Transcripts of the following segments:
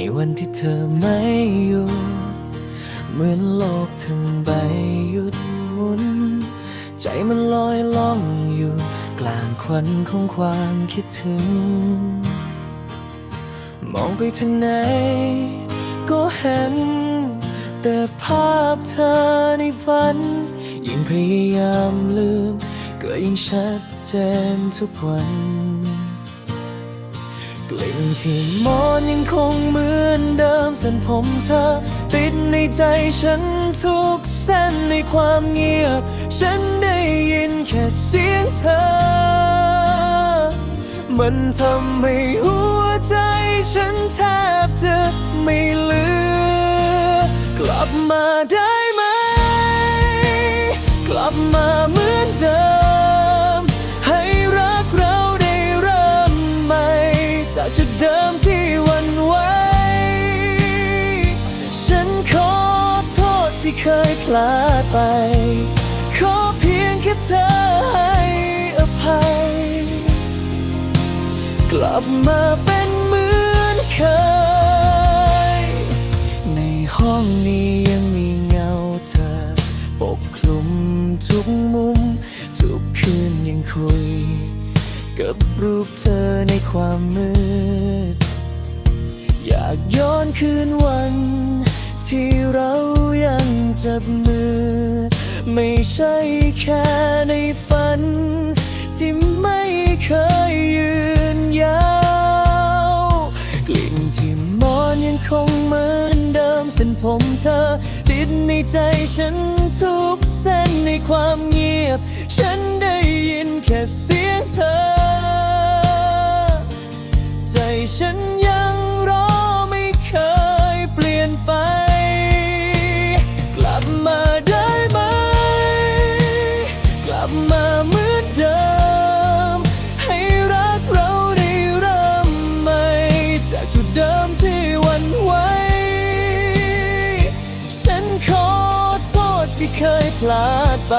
ในวันที่เธอไม่อยู่ เหมือนโลกทั้งใบหยุดหมุน ใจมันลอยล่องอยู่ กลางควันของความคิดถึง มองไปทางไหน ก็เห็น แต่ภาพเธอในฝัน ยิ่งพยายามลืม ก็ยิ่งชัดเจนทุกวัน กลิ่นที่มอนยังคงเหมือนเดิมเส้นผมเธอ ติดในใจฉันทุกเส้นในความเงียบ ฉันได้ยินแค่เสียงเธอ มันทำให้หัวใจฉันแทบจะไม่เหลือกลับมาได้ไหม กลับมา ที่เคยพลาดไป ขอเพียงแค่เธอให้อภัย กลับมาเป็นเหมือนเคย ในห้องนี้ยังมีเงาเธอ ปกคลุมทุกมุม ทุกคืนยังคุย กับรูปเธอในความมืด อยากย้อนคืนวัน ที่เรายังจับมือ ไม่ใช่แค่ในฝัน ที่ไม่เคยยืนยาว กลิ่นที่มอนยังคงเหมือนเดิมเส้นผมเธอ ติดในใจฉันทุกเส้นในความเงียบ ฉันได้ยินแค่เสียงเธอ บมาเหมือนเดิม ให้รักเราได้เริ่มใหม่ จากจุดเดิมที่วันไหวฉันขอโทษที่เคยพลาดไป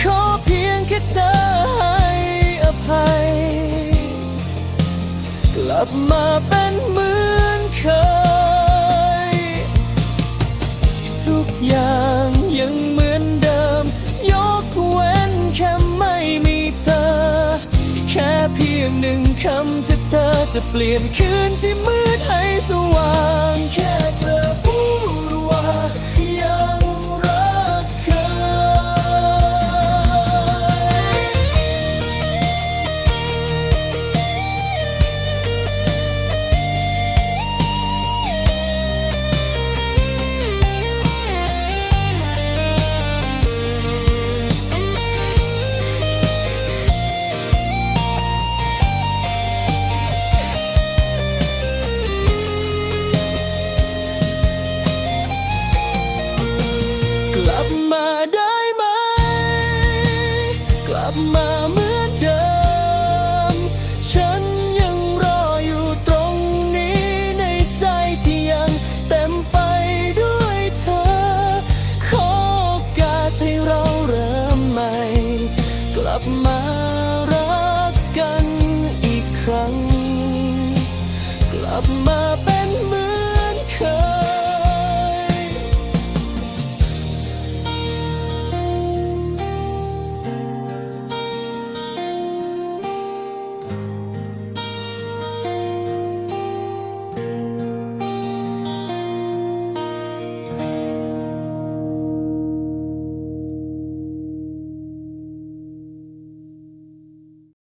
ขอเพียงแค่เธอให้อภัย กลับมาเป็นเหมือนเคย ยงหนึ่งคำที่เธอจะเปลี่ยนคืนที่มืดให้สว่างแค่เธอับมา